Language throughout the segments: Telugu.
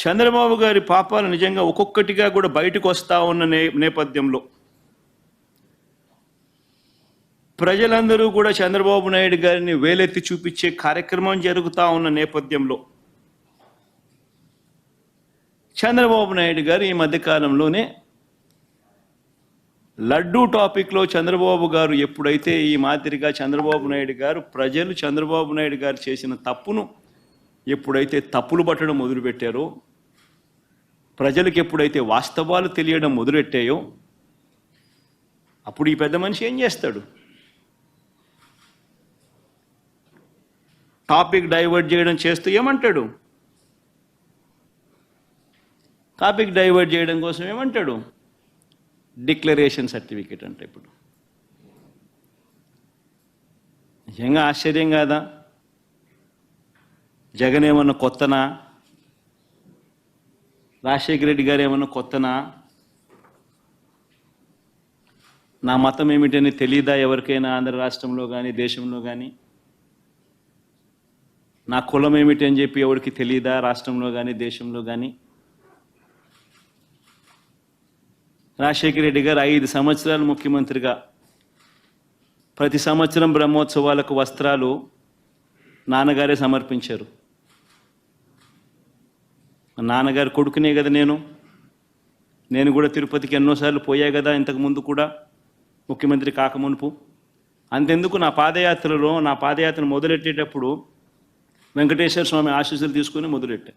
చంద్రబాబు గారి పాపాలు నిజంగా ఒక్కొక్కటిగా కూడా బయటకు వస్తా ఉన్న నే నేపథ్యంలో ప్రజలందరూ కూడా చంద్రబాబు నాయుడు గారిని వేలెత్తి చూపించే కార్యక్రమం జరుగుతూ ఉన్న నేపథ్యంలో చంద్రబాబు నాయుడు గారు ఈ మధ్యకాలంలోనే లడ్డూ టాపిక్లో చంద్రబాబు గారు ఎప్పుడైతే ఈ మాదిరిగా చంద్రబాబు నాయుడు గారు ప్రజలు చంద్రబాబు నాయుడు గారు చేసిన తప్పును ఎప్పుడైతే తప్పులు పట్టడం మొదలుపెట్టారో ప్రజలకు ఎప్పుడైతే వాస్తవాలు తెలియడం మొదలెట్టాయో అప్పుడు ఈ పెద్ద మనిషి ఏం చేస్తాడు? టాపిక్ డైవర్ట్ చేయడం చేస్తూ ఏమంటాడు? టాపిక్ డైవర్ట్ చేయడం కోసం ఏమంటాడు? డిక్లరేషన్ సర్టిఫికేట్ అంటే ఇప్పుడు. నిజంగా ఆశ్చర్యం కాదా? జగన్ ఏమన్నా కొత్తనా? రాజశేఖర రెడ్డి గారు ఏమన్నా కొత్తనా? నా మతం ఏమిటని తెలియదా ఎవరికైనా ఆంధ్ర రాష్ట్రంలో కానీ దేశంలో కానీ నా కులం ఏమిటి అని చెప్పి ఎవరికి తెలియదా రాష్ట్రంలో కానీ దేశంలో కానీ రాజశేఖర రెడ్డి గారు ఐదు సంవత్సరాలు ముఖ్యమంత్రిగా. ప్రతి సంవత్సరం బ్రహ్మోత్సవాలకు వస్త్రాలు నాన్నగారే సమర్పించారు. నాన్నగారు కొడుకునే కదా నేను. నేను కూడా తిరుపతికి ఎన్నోసార్లు పోయా కదా ఇంతకు ముందు కూడా. ముఖ్యమంత్రి కాకమునుపు అంతెందుకు నా పాదయాత్రలో నా పాదయాత్ర మొదలెట్టేటప్పుడు వెంకటేశ్వర స్వామి ఆశీస్సులు తీసుకుని మొదలెట్టా.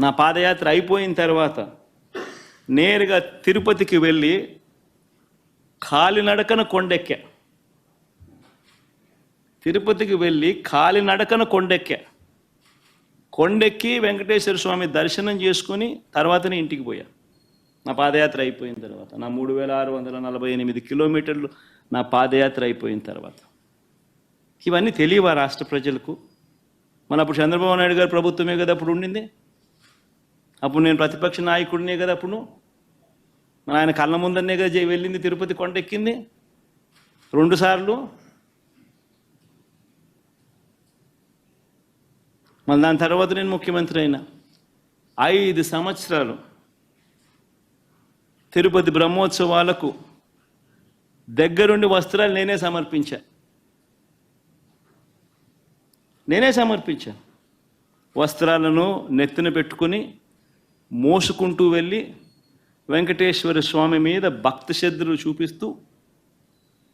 నా పాదయాత్ర అయిపోయిన తర్వాత నేరుగా తిరుపతికి వెళ్ళి కాలినడకన కొండెక్కా. తిరుపతికి వెళ్ళి కాలినడకన కొండెక్కా. కొండెక్కి వెంకటేశ్వర స్వామి దర్శనం చేసుకుని తర్వాతనే ఇంటికి పోయా. నా పాదయాత్ర అయిపోయిన తర్వాత నా మూడు వేల ఆరు వందల నలభై ఎనిమిది కిలోమీటర్లు నా పాదయాత్ర అయిపోయిన తర్వాత. ఇవన్నీ తెలియవా రాష్ట్ర ప్రజలకు? మన అప్పుడు చంద్రబాబు నాయుడు గారు ప్రభుత్వమే కదా అప్పుడు ఉండింది? అప్పుడు నేను ప్రతిపక్ష నాయకుడినే కదా అప్పుడు? మన ఆయన కళ్ళ ముందరనే కదా వెళ్ళింది తిరుపతి కొండెక్కింది? రెండుసార్లు రెండు సార్లు మళ్ళీ దాని తర్వాత నేను ముఖ్యమంత్రి అయినా. ఐదు సంవత్సరాలు తిరుపతి బ్రహ్మోత్సవాలకు దగ్గరుండి వస్త్రాలు నేనే సమర్పించా. నేనే సమర్పించా. వస్త్రాలను నెత్తిన పెట్టుకుని మోసుకుంటూ వెళ్ళి వెంకటేశ్వర స్వామి మీద భక్తి శ్రద్ధలు చూపిస్తూ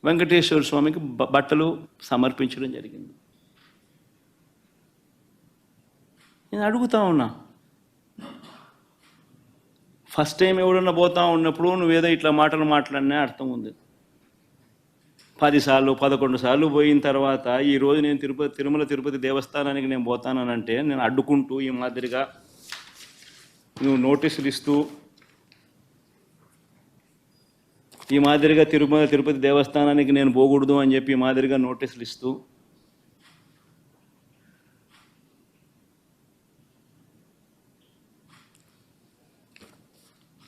వెంకటేశ్వర స్వామికి బట్టలు సమర్పించడం జరిగింది. నేను అడుగుతా ఉన్నా. ఫస్ట్ టైం ఎవడన్నా పోతా ఉన్నప్పుడు నువ్వేదో ఇట్లా మాటలు మాట్లాడినా అర్థం ఉంది. పదిసార్లు పదకొండు సార్లు పోయిన తర్వాత ఈరోజు నేను తిరుపతి తిరుమల తిరుపతి దేవస్థానానికి నేను పోతానంటే నేను అడ్డుకుంటూ ఈ మాదిరిగా నువ్వు నోటీసులు ఇస్తూ ఈ మాదిరిగా తిరుమల తిరుపతి దేవస్థానానికి నేను పోకూడదు అని చెప్పి ఈ మాదిరిగా నోటీసులు ఇస్తూ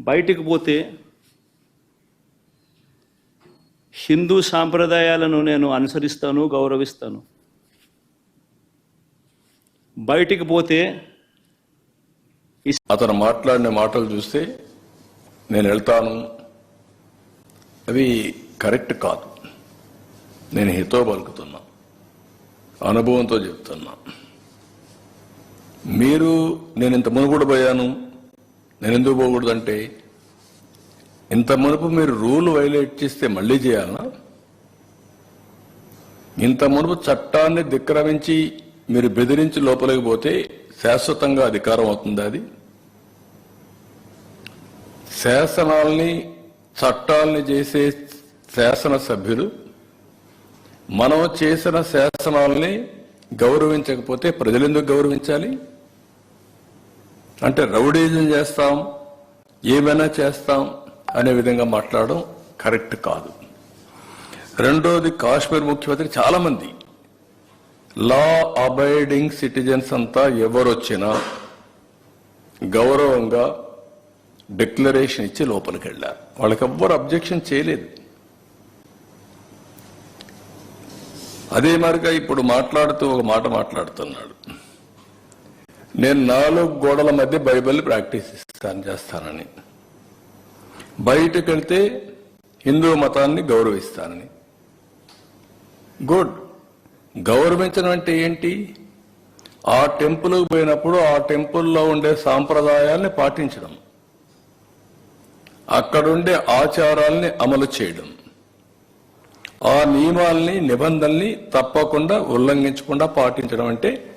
బయటికి పోతే హిందూ సాంప్రదాయాలను నేను అనుసరిస్తాను గౌరవిస్తాను. బయటికి పోతే అతను మాట్లాడిన మాటలు చూస్తే నేను వెళ్తాను. అవి కరెక్ట్ కాదు. నేను హితో పలుకుతున్నా అనుభవంతో చెప్తున్నా. మీరు నేను ఇంత మునుగుడు పోయాను. నేను ఎందుకు పోకూడదంటే ఇంత మునుపు మీరు రూల్ వైలేట్ చేస్తే మళ్ళీ చేయాలనా? ఇంత మునుపు చట్టాన్ని ధిక్రమించి మీరు బెదిరించి లోపలికి పోతే శాశ్వతంగా అధికారం అవుతుంది అది? శాసనాల్ని చట్టాల్ని చేసే శాసన సభ్యులు మనం చేసిన శాసనాల్ని గౌరవించకపోతే ప్రజలు ఎందుకు గౌరవించాలి? అంటే రౌడీజం చేస్తాం ఏమైనా చేస్తాం అనే విధంగా మాట్లాడడం కరెక్ట్ కాదు. రెండోది కాశ్మీర్ ముఖ్యమంత్రి చాలామంది. లా అబైడింగ్ సిటిజన్స్ అంతా ఎవరొచ్చినా గౌరవంగా డిక్లరేషన్ ఇచ్చి లోపలికి వెళ్ళారు. వాళ్ళకి ఎవ్వరు అబ్జెక్షన్ చేయలేదు. అదే మరిగా ఇప్పుడు మాట్లాడుతూ ఒక మాట మాట్లాడుతున్నాడు. నేను నాలుగు గోడల మధ్య బైబిల్ ప్రాక్టీస్ ఇస్తాను చేస్తానని. బయటకు వెళ్తే హిందూ మతాన్ని గౌరవిస్తానని. గుడ్. గౌరవించడం అంటే ఏంటి? ఆ టెంపుల్కి పోయినప్పుడు ఆ టెంపుల్లో ఉండే సాంప్రదాయాల్ని పాటించడం. అక్కడుండే ఆచారాల్ని అమలు చేయడం. ఆ నియమాల్ని నిబంధనల్ని తప్పకుండా ఉల్లంఘించకుండా పాటించడం అంటే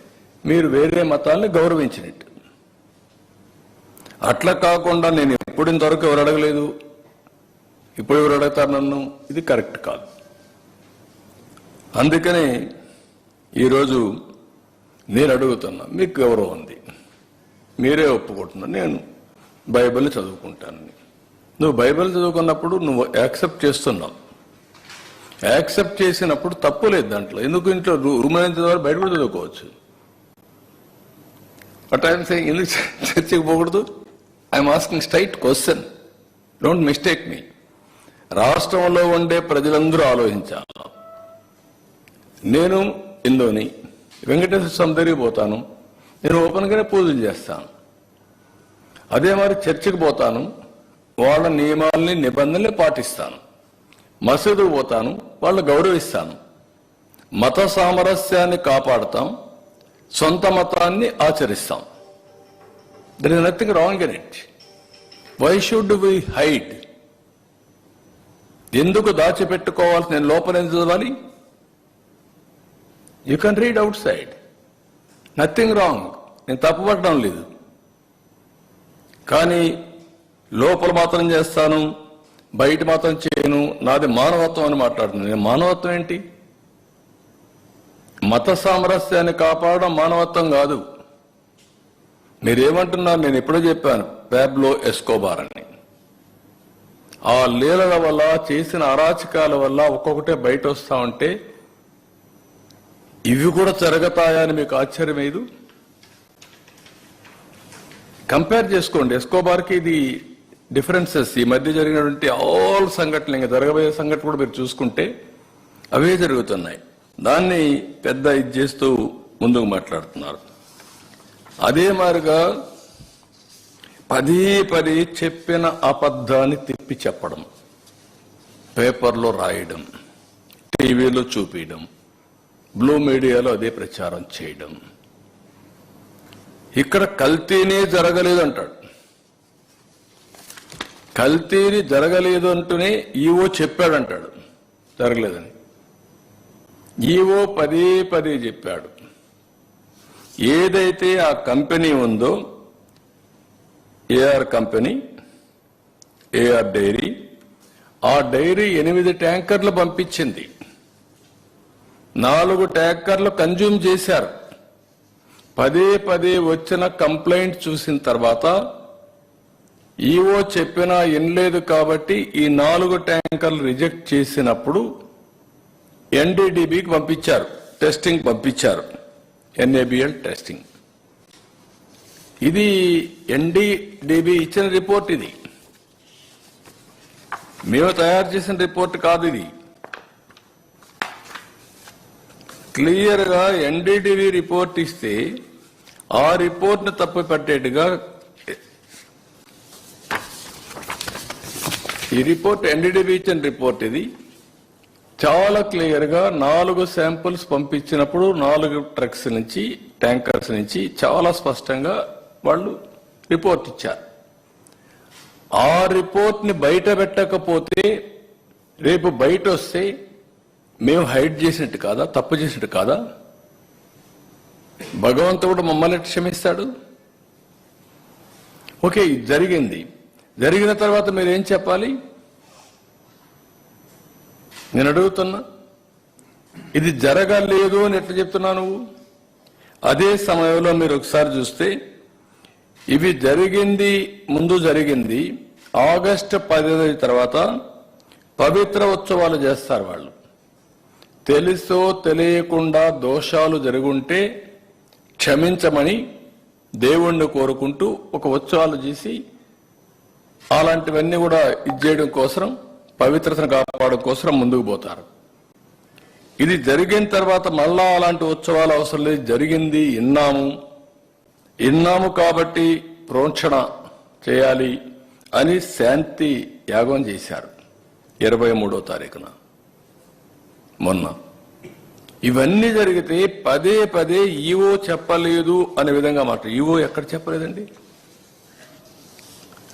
మీరు వేరే మతాల్ని గౌరవించినట్టు. అట్లా కాకుండా నేను ఎప్పుడు ఇంతవరకు ఎవరు అడగలేదు. ఇప్పుడు ఎవరు అడుగుతారు నన్ను? ఇది కరెక్ట్ కాదు. అందుకనే ఈరోజు నేను అడుగుతున్నా మీకు గౌరవం ఉంది. మీరే ఒప్పుకుంటున్నా నేను బైబిల్ చదువుకుంటానని నువ్వు బైబిల్ చదువుకున్నప్పుడు నువ్వు యాక్సెప్ట్ చేస్తున్నావు. యాక్సెప్ట్ చేసినప్పుడు తప్పు లేదు దాంట్లో. ఎందుకు ఇంట్లో రూమ్ అయినంత వరకు బయట కూడా చదువుకోవచ్చు? బట్ ఐఎమ్ సెయింగ్ ఎందుకు చర్చకు పోకూడదు. I'm asking straight question don't mistake మీ రాష్ట్రంలో ఉండే ప్రజలందరూ ఆలోచించాలి. నేను ఇందోని వెంకటేశ్వర స్వామి దగ్గరికి పోతాను. నేను ఓపెన్గానే పూజలు చేస్తాను. అదే మరి చర్చికి పోతాను. వాళ్ళ నియమాల్ని నిబంధనల్ని పాటిస్తాను. మసీదుకు పోతాను. వాళ్ళు గౌరవిస్తాను. మత సామరస్యాన్ని కాపాడుతాం. సొంత మతాన్ని ఆచరిస్తాం. There is nothing wrong in it why should we hide ఎందుకు దాచిపెట్టుకోవాల్సి నేను లోపల ఎందుకు చదవాలి? You can read outside nothing wrong నేను తప్పుపడడం లేదు. కానీ లోపల మాత్రం చేస్తాను బయట మాత్రం చేయను నాది మానవత్వం అని మాట్లాడుతుంది నేను మానవత్వం ఏంటి? మత సామరస్యాన్ని కాపాడడం మానవత్వం కాదు. మీరేమంటున్నారు? నేను ఎప్పుడో చెప్పాను ప్యాబ్లో ఎస్కోబార్ అని. ఆ లీలల వల్ల చేసిన అరాచకాల వల్ల ఒక్కొక్కటే బయట వస్తా ఉంటే ఇవి కూడా జరగతాయా అని మీకు ఆశ్చర్యం లేదు కంపేర్ చేసుకోండి ఎస్కోబార్కి ఇది డిఫరెన్సెస్. ఈ మధ్య జరిగినటువంటి ఆల్ సంఘటనలు ఇంకా జరగబోయే సంఘటన కూడా మీరు చూసుకుంటే అవే జరుగుతున్నాయి. దాన్ని పెద్ద ఇది చేస్తూ ముందుకు మాట్లాడుతున్నారు. అదే మాదిరిగా పదే పదే చెప్పిన అబద్ధాన్ని తిప్పి చెప్పడం పేపర్లో రాయడం టీవీలో చూపించడం బ్లూ మీడియాలో అదే ప్రచారం చేయడం. ఇక్కడ కల్తీనే జరగలేదు అంటాడు. కల్తీని జరగలేదు అంటూనే ఈవో చెప్పాడంటాడు. జరగలేదని. ఈవో పదే పదే చెప్పాడు. ఏదైతే ఆ కంపెనీ ఉందో ఏఆర్ కంపెనీ ఏఆర్ డైరీ ఆ డైరీ ఎనిమిది ట్యాంకర్లు పంపించింది. నాలుగు ట్యాంకర్లు కన్జ్యూమ్ చేశారు. పదే పదే వచ్చిన కంప్లైంట్ చూసిన తర్వాత ఈవో చెప్పినా వినలేదు కాబట్టి ఈ నాలుగు ట్యాంకర్లు రిజెక్ట్ చేసినప్పుడు ఎన్డీడీబీకి పంపించారు. టెస్టింగ్ పంపించారు. NABL testing. ఇది ఎన్డీడీబీ ఇచ్చిన రిపోర్ట్ ఇది. మేము తయారు చేసిన రిపోర్ట్ కాదు ఇది. క్లియర్గా ఎన్డీటీవీ రిపోర్ట్ ఇస్తే ఆ రిపోర్ట్ను తప్పు ఈ రిపోర్ట్ ఎన్డీటీవీ ఇచ్చిన రిపోర్ట్ ఇది. చాలా క్లియర్గా నాలుగు శాంపుల్స్ పంపించినప్పుడు నాలుగు ట్రక్స్ నుంచి ట్యాంకర్స్ నుంచి చాలా స్పష్టంగా వాళ్ళు రిపోర్ట్ ఇచ్చారు. ఆ రిపోర్ట్ని బయట పెట్టకపోతే రేపు బయట వస్తే మేము హైడ్ చేసినట్టు కాదా తప్పు చేసినట్టు కాదా? భగవంతుడు మమ్మల్ని క్షమిస్తాడు? ఓకే జరిగింది. జరిగిన తర్వాత మీరు ఏం చెప్పాలి? నేను అడుగుతున్నా ఇది జరగలేదు అని ఎట్లా చెప్తున్నా నువ్వు? అదే సమయంలో మీరు ఒకసారి చూస్తే ఇవి జరిగింది ముందు జరిగింది ఆగస్టు పదిహేను తర్వాత పవిత్ర ఉత్సవాలు చేస్తారు వాళ్ళు. తెలుసో తెలియకుండా దోషాలు జరుగుంటే క్షమించమని దేవుణ్ణి కోరుకుంటూ ఒక ఉత్సవాలు చేసి అలాంటివన్నీ కూడా ఇది చేయడం కోసం పవిత్రతను కాపాడడం కోసం ముందుకు పోతారు. ఇది జరిగిన తర్వాత మళ్ళా అలాంటి ఉత్సవాలు అవసరం లేదు. జరిగింది ఇన్నాము. ఇన్నాము కాబట్టి ప్రోక్షణ చేయాలి అని శాంతి యాగం చేశారు. ఇరవై మూడో తారీఖున మొన్న. ఇవన్నీ జరిగితే పదే పదే ఈవో చెప్పలేదు అనే విధంగా మాట. ఈవో ఎక్కడ చెప్పలేదండి?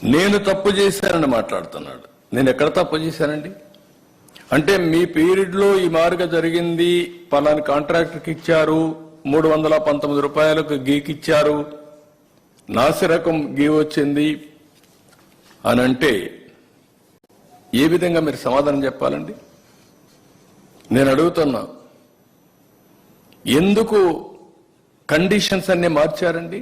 నేను తప్పు చేశానని మాట్లాడుతున్నాడు. నేను ఎక్కడ తప్పు చేశానండి? అంటే మీ పీరియడ్లో ఈ మార్గ జరిగింది పలాని కాంట్రాక్టర్కి ఇచ్చారు మూడు వందల పంతొమ్మిది రూపాయలకు గీకిచ్చారు నాసిరకం గీ వచ్చింది అని అంటే ఏ విధంగా మీరు సమాధానం చెప్పాలండి? నేను అడుగుతున్నా ఎందుకు కండిషన్స్ అన్నీ మార్చారండి?